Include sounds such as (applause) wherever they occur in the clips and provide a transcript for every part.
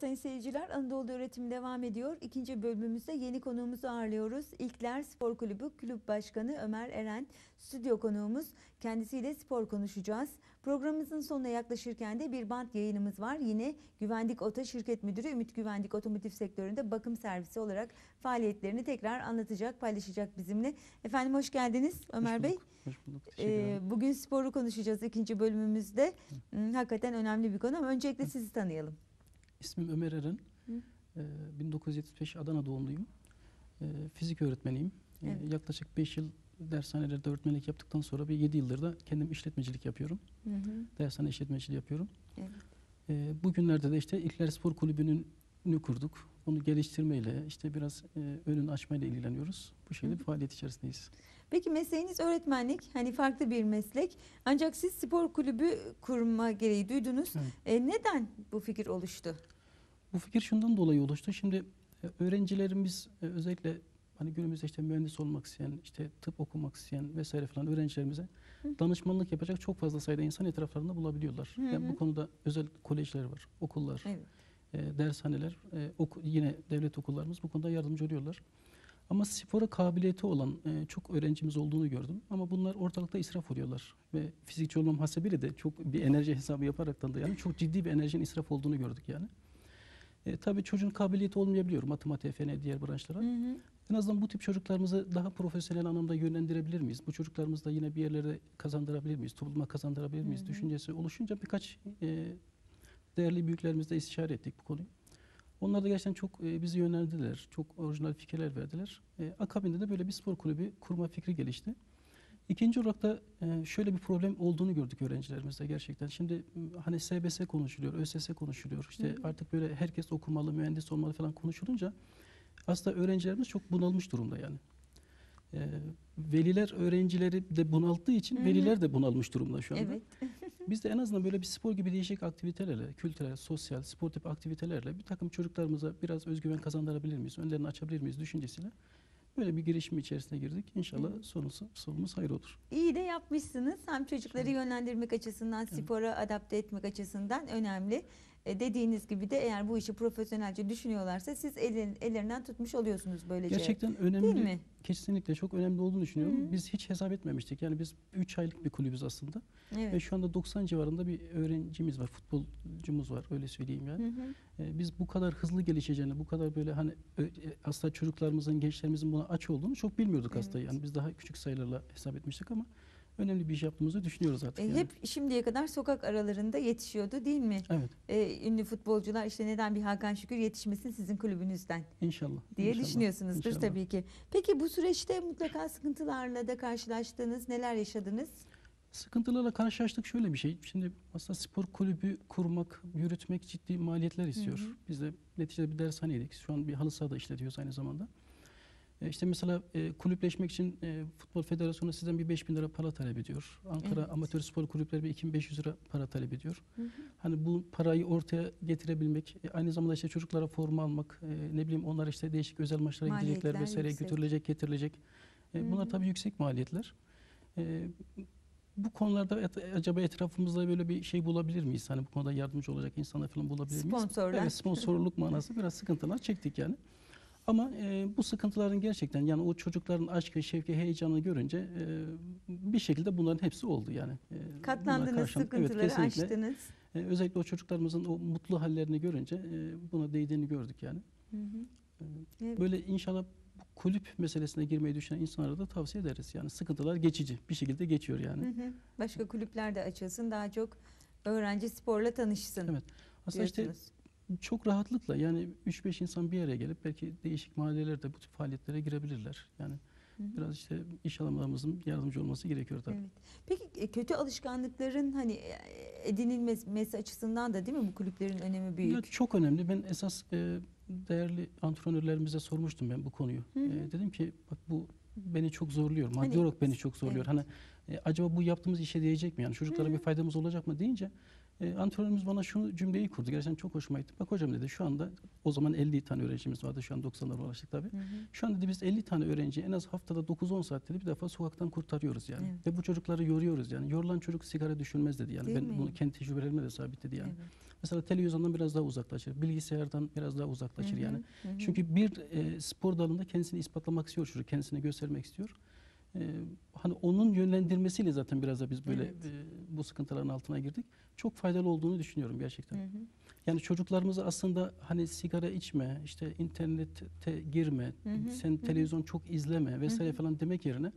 Sayın seyirciler Anadolu Öğretim devam ediyor. İkinci bölümümüzde yeni konuğumuzu ağırlıyoruz. İlkler Spor Kulübü Kulüp Başkanı Ömer Eren stüdyo konuğumuz. Kendisiyle spor konuşacağız. Programımızın sonuna yaklaşırken de bir bant yayınımız var. Yine Güvendik Ota Şirket Müdürü Ümit Güvendik Otomotiv sektöründe bakım servisi olarak faaliyetlerini tekrar anlatacak, paylaşacak bizimle. Efendim hoş geldiniz Ömer Hoş Bey. Hoş bulduk. Ee, bugün sporu konuşacağız ikinci bölümümüzde. Hmm, Hakikaten önemli bir konu ama öncelikle sizi tanıyalım. İsmim Ömer Eren. Hı. Ee, 1975 Adana doğumluyum. Ee, fizik öğretmeniyim. Ee, Evet. Yaklaşık 5 yıl dershanelerde öğretmenlik yaptıktan sonra bir 7 yıldır da kendim işletmecilik yapıyorum. Hı hı. Dershane işletmeciliği yapıyorum. Evet. Ee, bugünlerde de işte İlkler Spor Kulübü'nün nü kurduk. Onu geliştirmeyle, işte biraz e, önünü açmayla ilgileniyoruz. Bu şekilde bir faaliyet içerisindeyiz. Peki mesleğiniz öğretmenlik, hani farklı bir meslek. Ancak siz spor kulübü kurma gereği duydunuz. Evet. E, neden bu fikir oluştu? Bu fikir şundan dolayı oluştu. Şimdi e, öğrencilerimiz e, özellikle hani günümüzde işte mühendis olmak isteyen, işte tıp okumak isteyen vesaire falan öğrencilerimize Hı. danışmanlık yapacak çok fazla sayıda insan etraflarında bulabiliyorlar. Hı Yani hı. bu konuda özel kolejler var, okullar, Evet. e, dershaneler, e, oku- yine devlet okullarımız bu konuda yardımcı oluyorlar. Ama spora kabiliyeti olan e, çok öğrencimiz olduğunu gördüm. Ama bunlar ortalıkta israf oluyorlar. Ve fizikçi olmam hasebiyle de çok bir enerji hesabı yaparaktan da yani çok ciddi bir enerjinin israf olduğunu gördük yani. E, tabii çocuğun kabiliyeti olmayabiliyor matematiğe, fene, diğer branşlara. Hı hı. En azından bu tip çocuklarımızı daha profesyonel anlamda yönlendirebilir miyiz? Bu çocuklarımızı da yine bir yerlere kazandırabilir miyiz? Topluma kazandırabilir miyiz? Hı hı. Düşüncesi oluşunca birkaç e, değerli büyüklerimizle istişare ettik bu konuyu. Onlar da gerçekten çok e, bizi yönlendirdiler. Çok orijinal fikirler verdiler. E, akabinde de böyle bir spor kulübü kurma fikri gelişti. İkinci olarak da e, şöyle bir problem olduğunu gördük öğrencilerimizde gerçekten. Şimdi hani SBS konuşuluyor, ÖSS konuşuluyor. İşte Hı hı. artık böyle herkes okumalı, mühendis olmalı falan konuşulunca aslında öğrencilerimiz çok bunalmış durumda yani. E, veliler öğrencileri de bunalttığı için Hı hı. veliler de bunalmış durumda şu anda. Evet. (laughs) Biz de en azından böyle bir spor gibi değişik aktivitelerle, kültürel, sosyal, sportif aktivitelerle bir takım çocuklarımıza biraz özgüven kazandırabilir miyiz, önlerini açabilir miyiz düşüncesiyle böyle bir girişim içerisine girdik. İnşallah sonusu, sonumuz hayır olur. İyi de yapmışsınız. Hem çocukları yönlendirmek açısından, spora adapte etmek açısından önemli. E, dediğiniz gibi de eğer bu işi profesyonelce düşünüyorlarsa siz elin, ellerinden tutmuş oluyorsunuz böylece. Gerçekten önemli. Değil mi? Kesinlikle çok önemli olduğunu düşünüyorum. Hı hı. Biz hiç hesap etmemiştik. Yani biz 3 aylık bir kulübüz aslında. Evet. Ve şu anda 90 civarında bir öğrencimiz var, futbolcumuz var öyle söyleyeyim yani. Hı hı. Ee, biz bu kadar hızlı gelişeceğini, bu kadar böyle hani e, aslında çocuklarımızın, gençlerimizin buna aç olduğunu çok bilmiyorduk Evet. aslında. Yani biz daha küçük sayılarla hesap etmiştik ama önemli bir iş yaptığımızı düşünüyoruz artık. E, yani. hep şimdiye kadar sokak aralarında yetişiyordu değil mi? Evet, E, ünlü futbolcular işte neden bir Hakan Şükür yetişmesin sizin kulübünüzden inşallah. diye inşallah, düşünüyorsunuzdur inşallah. tabii ki. Peki bu süreçte mutlaka sıkıntılarla da karşılaştınız. Neler yaşadınız? Sıkıntılarla karşılaştık şöyle bir şey. Şimdi aslında spor kulübü kurmak, yürütmek ciddi maliyetler istiyor. Hı hı. Biz de neticede bir dershaneydik. Şu an bir halı sahada işletiyoruz aynı zamanda. E, işte mesela e, kulüpleşmek için e, Futbol Federasyonu sizden bir 5000 lira para talep ediyor. Ankara Evet. Amatör Spor Kulüpleri bir 2500 lira para talep ediyor. Hı hı. Hani bu parayı ortaya getirebilmek, e, aynı zamanda işte çocuklara forma almak, e, ne bileyim onlar işte değişik özel maçlara gidecekler Maliyetler vesaire yüksek. götürülecek, getirilecek. E, Hı bunlar tabii yüksek maliyetler. E, bu konularda et- acaba etrafımızda böyle bir şey bulabilir miyiz? Hani bu konuda yardımcı olacak insanlar falan bulabilir miyiz? Sponsorlar. Evet, sponsorluk manası biraz sıkıntılar çektik yani. Ama e, bu sıkıntıların gerçekten yani o çocukların aşkı, şevki, heyecanını görünce e, bir şekilde bunların hepsi oldu yani. E, Katlandınız. Evet, sıkıntıları kesinlikle. aştınız. E, özellikle o çocuklarımızın o mutlu hallerini görünce e, buna değdiğini gördük yani. Hı hı. E, Evet. Böyle inşallah kulüp meselesine girmeyi düşünen insanlara da tavsiye ederiz. Yani sıkıntılar geçici bir şekilde geçiyor yani. Hı hı. Başka kulüpler de açılsın, daha çok öğrenci sporla tanışsın Evet. Aslında işte. Çok rahatlıkla yani 3-5 insan bir araya gelip belki değişik mahallelerde bu tip faaliyetlere girebilirler. Yani biraz işte iş adamlarımızın yardımcı olması gerekiyor tabii. Evet. Peki e, kötü alışkanlıkların hani e, edinilmesi açısından da değil mi bu kulüplerin önemi büyük? çok önemli. Ben esas e, değerli antrenörlerimize sormuştum ben bu konuyu. Hı hı. E, dedim ki bak bu beni çok zorluyor. Maddi Hani- olarak beni çok zorluyor. Evet. Hani e, acaba bu yaptığımız işe değecek mi? Yani çocuklara Hı hı. bir faydamız olacak mı deyince E, antrenörümüz bana şunu cümleyi kurdu. Gerçekten çok hoşuma gitti. Bak hocam dedi şu anda o zaman 50 tane öğrencimiz vardı. Şu an 90'lara ulaştık tabii. Hı hı. Şu an dedi biz 50 tane öğrenciyi en az haftada 9-10 saat dedi bir defa sokaktan kurtarıyoruz yani. Evet. Ve bu çocukları yoruyoruz yani. Yorulan çocuk sigara düşünmez dedi yani. Değil ben mi? bunu kendi tecrübelerime de sabitledi yani. Evet. Mesela televizyondan biraz daha uzaklaşır. Bilgisayardan biraz daha uzaklaşır Hı hı, yani. hı hı. Çünkü bir e, spor dalında kendisini ispatlamak istiyor çocuk. Kendisini göstermek istiyor. E, hani onun yönlendirmesiyle zaten biraz da biz böyle Evet. e, bu sıkıntıların altına girdik. Çok faydalı olduğunu düşünüyorum gerçekten. Hı hı. Yani çocuklarımızı aslında hani sigara içme, işte internete girme, Hı hı, sen hı hı. televizyon çok izleme vesaire Hı hı. falan demek yerine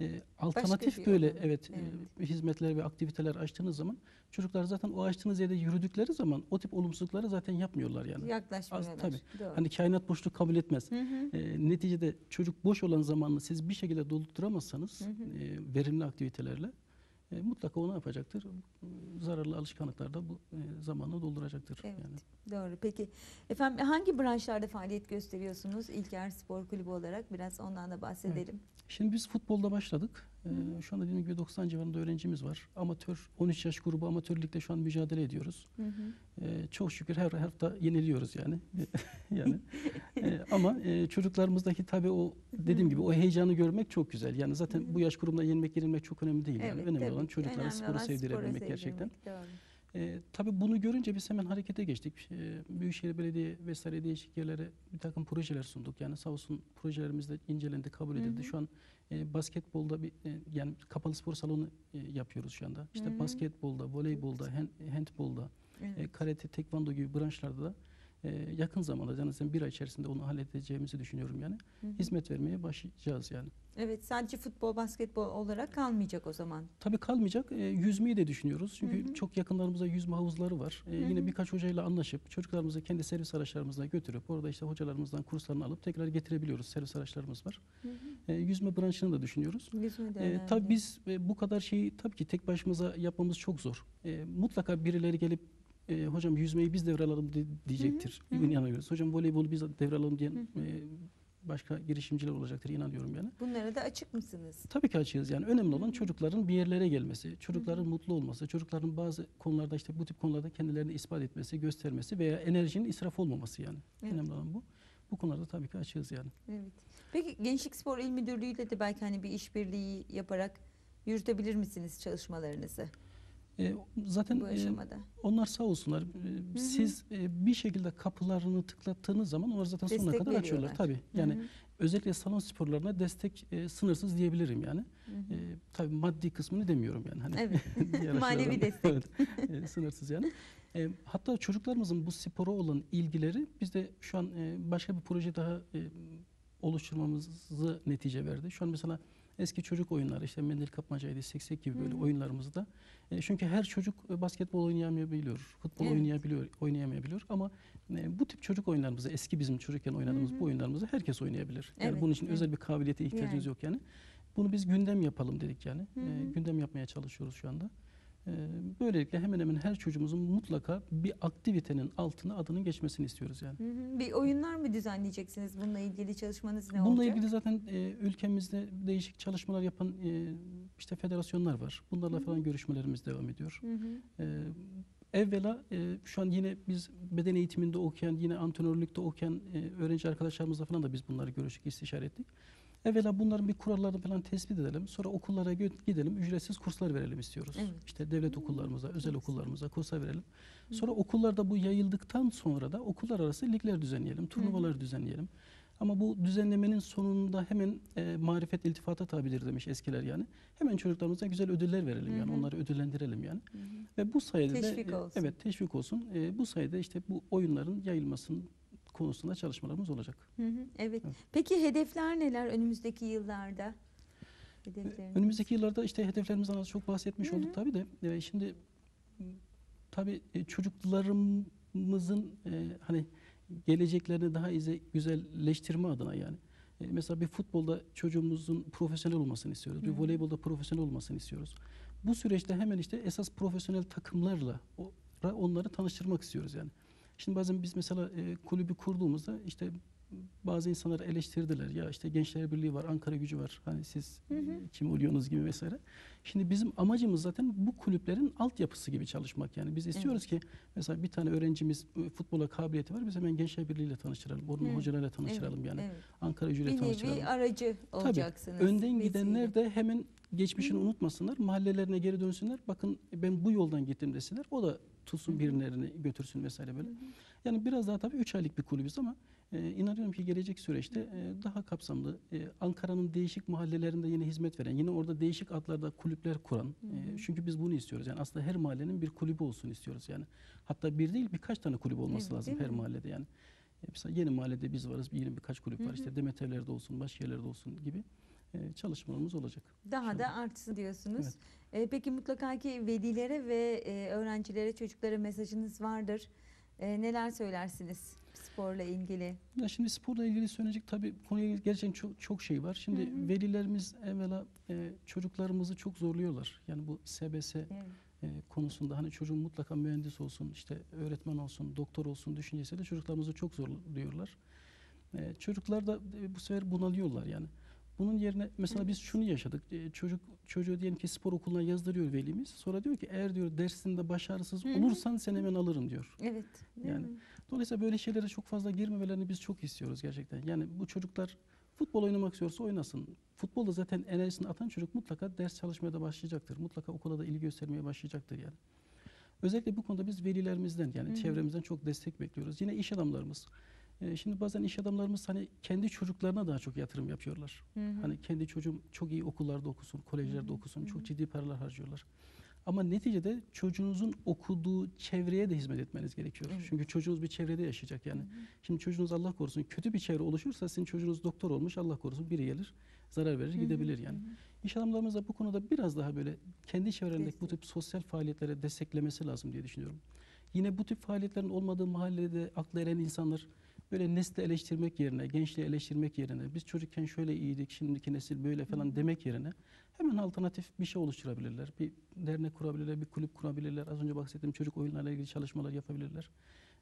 e, alternatif bir böyle evet, Evet. e, hizmetler ve aktiviteler açtığınız zaman çocuklar zaten o açtığınız yerde yürüdükleri zaman o tip olumsuzlukları zaten yapmıyorlar yani. Yaklaşmıyorlar. tabii. Doğru. Hani kainat boşluk kabul etmez. Hı hı. E, neticede çocuk boş olan zamanını siz bir şekilde dolduramazsanız Hı hı. e, verimli aktivitelerle e, mutlaka o ne yapacaktır? Zararlı alışkanlıklarda bu e, zamanını dolduracaktır. Evet. Yani. Doğru. Peki efendim hangi branşlarda faaliyet gösteriyorsunuz İlker Spor Kulübü olarak? Biraz ondan da bahsedelim. Şimdi biz futbolda başladık. E, Hı hı. şu anda dediğim gibi 90 civarında öğrencimiz var. Amatör 13 yaş grubu amatör ligde şu an mücadele ediyoruz. Hı hı. E, çok şükür her hafta yeniliyoruz yani. (laughs) yani. E, ama e, çocuklarımızdaki tabii o dediğim gibi o heyecanı görmek çok güzel. Yani zaten Hı hı. bu yaş grubunda yenmek yenilmek çok önemli değil. yani. Önemli tabii olan çocuklara Önemli sporu sevdirebilmek gerçekten. E, tabii bunu görünce biz hemen harekete geçtik. E, Büyükşehir Belediye vesaire değişik yerlere bir takım projeler sunduk. Yani sağ olsun projelerimiz de incelendi, kabul Hı edildi. hı. Şu an e, basketbolda bir e, yani kapalı spor salonu e, yapıyoruz şu anda. İşte Hı hı. basketbolda, voleybolda, hand, handbolda, Evet. e, karate, tekvando gibi branşlarda da e, yakın zamanda yani zaten bir ay içerisinde onu halledeceğimizi düşünüyorum yani. Hı hı. Hizmet vermeye başlayacağız yani. Evet sadece futbol, basketbol olarak kalmayacak o zaman. Tabii kalmayacak. E, yüzmeyi de düşünüyoruz. Çünkü Hı hı. çok yakınlarımızda yüzme havuzları var. E, Hı hı. yine birkaç hocayla anlaşıp çocuklarımızı kendi servis araçlarımızla götürüp orada işte hocalarımızdan kurslarını alıp tekrar getirebiliyoruz. Servis araçlarımız var. Hı hı. E, yüzme branşını da düşünüyoruz. Yüzme de E, tabii biz e, bu kadar şeyi tabii ki tek başımıza yapmamız çok zor. E, mutlaka birileri gelip e, hocam yüzmeyi biz devralalım di- diyecektir. hı hı. İnanıyoruz. Hocam voleybolu biz devralım diyen Hı hı. e, başka girişimciler olacaktır inanıyorum yani. Bunlara da açık mısınız? Tabii ki açığız yani. Önemli olan çocukların bir yerlere gelmesi, çocukların Hı hı. mutlu olması, çocukların bazı konularda işte bu tip konularda kendilerini ispat etmesi, göstermesi veya enerjinin israf olmaması yani. Evet. Önemli olan bu. Bu konularda tabii ki açığız yani. Evet. Peki Gençlik Spor İl Müdürlüğü ile de belki hani bir işbirliği yaparak yürütebilir misiniz çalışmalarınızı E, zaten bu e, aşamada? onlar sağ olsunlar. e, Siz e, bir şekilde kapılarını tıklattığınız zaman onlar zaten sonuna Destek kadar açıyorlar. veriyorlar. Tabii. Yani Hı hı. özellikle salon sporlarına destek e, sınırsız diyebilirim yani. Hı hı. E, tabii maddi kısmını demiyorum yani. Hani Evet. (laughs) Manevi destek. evet, e, sınırsız yani. E, hatta çocuklarımızın bu spora olan ilgileri biz de şu an e, başka bir proje daha e, oluşturmamızı netice verdi. Şu an mesela eski çocuk oyunları işte mendil kapmacaydı, seksek gibi böyle Hı oyunlarımızda. E, çünkü her çocuk e, basketbol oynayamayabiliyor, futbol Evet. oynayabiliyor, oynayamayabiliyor ama e, bu tip çocuk oyunlarımızı, eski bizim çocukken oynadığımız Hı bu oyunlarımızı herkes oynayabilir. Yani Evet, bunun için evet. özel bir kabiliyete ihtiyacımız Yani. yok yani. Bunu biz gündem yapalım dedik yani. Hı E, hı. gündem yapmaya çalışıyoruz şu anda. E, böylelikle hemen hemen her çocuğumuzun mutlaka bir aktivitenin altına adının geçmesini istiyoruz yani. Hı hı. Bir oyunlar mı düzenleyeceksiniz? Bununla ilgili çalışmanız ne Bununla olacak? ilgili zaten e, ülkemizde değişik çalışmalar yapan e, işte federasyonlar var. Bunlarla Hı hı. falan görüşmelerimiz devam ediyor. Hı hı. Ee, evvela e, şu an yine biz beden eğitiminde okuyan, yine antrenörlükte okuyan e, öğrenci arkadaşlarımızla falan da biz bunları görüştük, istişare ettik. Evvela bunların bir kurallarını falan tespit edelim. Sonra okullara gidelim, ücretsiz kurslar verelim istiyoruz. Evet. İşte devlet okullarımıza, özel okullarımıza kurslar verelim. Sonra okullarda bu yayıldıktan sonra da okullar arası ligler düzenleyelim, turnuvalar düzenleyelim. Ama bu düzenlemenin sonunda hemen e, marifet iltifata tabidir demiş eskiler yani. Hemen çocuklarımıza güzel ödüller verelim yani Hı hı. onları ödüllendirelim yani. Hı hı. Ve bu sayede Teşvik de olsun. evet teşvik olsun. E, bu sayede işte bu oyunların yayılmasının konusunda çalışmalarımız olacak. Hı hı. Evet. Evet. Peki hedefler neler önümüzdeki yıllarda? Hedefleriniz? Önümüzdeki yıllarda işte hedeflerimizden az çok bahsetmiş Hı hı. olduk tabii de e, şimdi tabii çocuklarımızın e, hani geleceklerini daha iyice güzelleştirme adına yani e, mesela bir futbolda çocuğumuzun profesyonel olmasını istiyoruz. Hı Bir voleybolda profesyonel olmasını istiyoruz. Bu süreçte hemen işte esas profesyonel takımlarla onları tanıştırmak istiyoruz yani. Şimdi bazen biz mesela e, kulübü kurduğumuzda işte bazı insanlar eleştirdiler. Ya işte Gençler Birliği var, Ankara Gücü var. Hani siz Hı hı. e, kim oluyorsunuz gibi vesaire. Şimdi bizim amacımız zaten bu kulüplerin altyapısı gibi çalışmak. Yani biz istiyoruz ki mesela bir tane öğrencimiz e, futbola kabiliyeti var. Biz hemen Gençler Birliği ile tanıştıralım. Onun Hı. hocalarıyla tanıştıralım yani. Evet. Ankara Gücü ile Bir tanıştıralım. nevi aracı olacaksınız. Önden vesile. gidenler de hemen geçmişini Hı. unutmasınlar. Mahallelerine geri dönsünler. Bakın ben bu yoldan gittim desinler. O da tutsun Hı hı. birilerini götürsün vesaire böyle. Hı hı. Yani biraz daha tabii 3 aylık bir kulübüz ama e, inanıyorum ki gelecek süreçte e, daha kapsamlı e, Ankara'nın değişik mahallelerinde yine hizmet veren, yine orada değişik adlarda kulüpler kuran. Hı e, hı. çünkü biz bunu istiyoruz. Yani aslında her mahallenin bir kulübü olsun istiyoruz yani. Hatta bir değil birkaç tane kulüp olması Evet, lazım her mi? mahallede yani. E, mesela yeni mahallede biz varız. Yine birkaç kulüp Hı var. hı. İşte Demet Evler'de olsun, başka yerlerde olsun gibi e, çalışmalarımız olacak. Daha da İnşallah. artsın diyorsunuz. Evet. E, peki mutlaka ki velilere ve e, öğrencilere, çocuklara mesajınız vardır. E, neler söylersiniz sporla ilgili? Ya şimdi sporla ilgili söyleyecek tabii konuya gerçekten çok çok şey var. Şimdi Hı hı. velilerimiz evvela e, çocuklarımızı çok zorluyorlar. Yani bu SBS Evet. e, konusunda hani çocuğun mutlaka mühendis olsun, işte öğretmen olsun, doktor olsun düşüncesiyle çocuklarımızı çok zorluyorlar. E, çocuklar da e, bu sefer bunalıyorlar yani. Bunun yerine mesela biz şunu yaşadık. E, çocuk çocuğu diyelim ki spor okuluna yazdırıyor velimiz. Sonra diyor ki eğer diyor dersinde başarısız olursan seni hemen alırım diyor. Evet. Yani mi? Dolayısıyla böyle şeylere çok fazla girmemelerini biz çok istiyoruz gerçekten. Yani bu çocuklar futbol oynamak istiyorsa oynasın. Futbolda zaten enerjisini atan çocuk mutlaka ders çalışmaya da başlayacaktır. Mutlaka okula da ilgi göstermeye başlayacaktır yani. Özellikle bu konuda biz velilerimizden yani Hı hı. çevremizden çok destek bekliyoruz. Yine iş adamlarımız. Ee, şimdi bazen iş adamlarımız hani kendi çocuklarına daha çok yatırım yapıyorlar. Hı hı. Hani kendi çocuğum çok iyi okullarda okusun, kolejlerde Hı hı, okusun, çok ciddi paralar harcıyorlar. Ama neticede çocuğunuzun okuduğu çevreye de hizmet etmeniz gerekiyor. Evet. Çünkü çocuğunuz bir çevrede yaşayacak yani. Hı hı. Şimdi çocuğunuz Allah korusun kötü bir çevre oluşursa sizin çocuğunuz doktor olmuş Allah korusun biri gelir zarar verir Hı hı, gidebilir yani. hı hı. İş adamlarımız da bu konuda biraz daha böyle kendi çevrelerindeki bu tip sosyal faaliyetlere desteklemesi lazım diye düşünüyorum. Yine bu tip faaliyetlerin olmadığı mahallede akla eren insanlar böyle nesli eleştirmek yerine, gençliği eleştirmek yerine, biz çocukken şöyle iyiydik, şimdiki nesil böyle falan demek yerine hemen alternatif bir şey oluşturabilirler. Bir dernek kurabilirler, bir kulüp kurabilirler. Az önce bahsettiğim çocuk oyunlarla ilgili çalışmalar yapabilirler.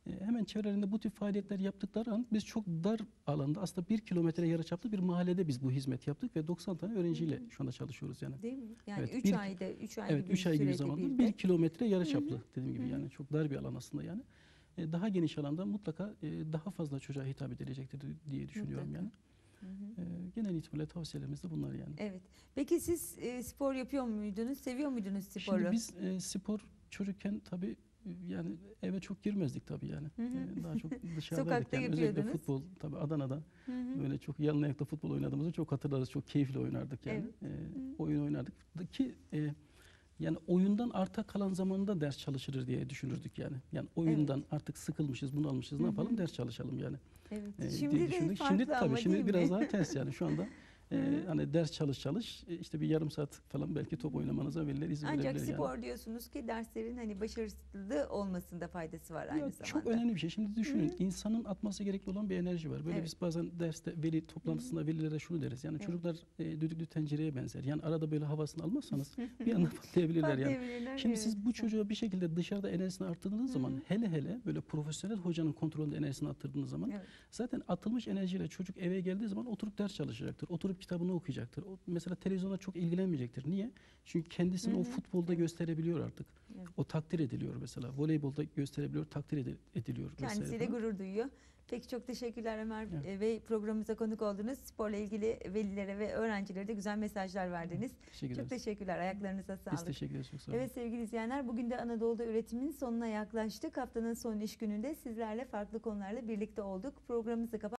E, hemen çevrelerinde bu tip faaliyetler yaptıkları an biz çok dar alanda aslında bir kilometre yarıçaplı bir mahallede biz bu hizmet yaptık ve 90 tane öğrenciyle şu anda çalışıyoruz yani. Değil mi? Yani Evet, 3 bir- ayda, 3 ay Evet gibi 3 ay gibi zamanda bir 1 de. kilometre yarıçaplı dediğim gibi yani çok dar bir alan aslında yani. E, daha geniş alanda mutlaka e, daha fazla çocuğa hitap edilecektir diye düşünüyorum Mutlaka. yani. Hı hı. E, genel itibariyle tavsiyelerimiz de bunlar yani. Evet. Peki siz e, spor yapıyor muydunuz? Seviyor muydunuz sporu? Şimdi biz e, spor çocukken tabii yani eve çok girmezdik tabii yani. Hı hı. Daha çok (laughs) dışarıdaydık Sokakta yani. Özellikle futbol tabii Adana'da Hı hı. böyle çok yalın ayakta futbol oynadığımızı çok hatırlarız. Çok keyifli oynardık yani. E, oyun oynardık ki e, yani oyundan arta kalan zamanda ders çalışılır diye düşünürdük yani. Yani oyundan artık sıkılmışız, bunalmışız. Ne Hı hı. yapalım? Ders çalışalım yani. Evet. e, diye Şimdi de farklı Şimdi tabii şimdi mi? biraz daha ters yani şu anda. E, hı. hani ders çalış çalış e, işte bir yarım saat falan belki top oynamanıza veliler izin Ancak verebilir yani. spor diyorsunuz ki derslerin hani başarılı olmasında faydası var aynı Ya zamanda. çok önemli bir şey. Şimdi düşünün Hı insanın atması gerekli olan bir enerji var. Böyle Evet. biz bazen derste veli toplantısında velilere şunu deriz. Yani Evet. çocuklar e, düdüklü tencereye benzer. Yani arada böyle havasını almazsanız (laughs) bir anda patlayabilirler yani. Şimdi evet. siz bu çocuğa bir şekilde dışarıda enerjisini arttırdığınız Hı zaman hele hele böyle profesyonel hocanın kontrolünde enerjisini arttırdığınız zaman Evet. zaten atılmış enerjiyle çocuk eve geldiği zaman oturup ders çalışacaktır. Oturup kitabını okuyacaktır. O, mesela televizyona çok ilgilenmeyecektir. Niye? Çünkü kendisini Hı o futbolda gösterebiliyor artık. Evet. O takdir ediliyor mesela. Voleybolda gösterebiliyor, takdir edi- ediliyor. Kendisiyle falan. gurur duyuyor. Peki çok teşekkürler Ömer Evet. Bey. Programımıza konuk oldunuz. Sporla ilgili velilere ve öğrencilere de güzel mesajlar verdiniz. Teşekkür Çok teşekkürler. Ayaklarınıza Biz sağlık. teşekkür ederiz. Çok sağ olun. Evet sevgili izleyenler bugün de Anadolu'da üretimin sonuna yaklaştık. Haftanın son iş gününde sizlerle farklı konularla birlikte olduk. Programımızı kapat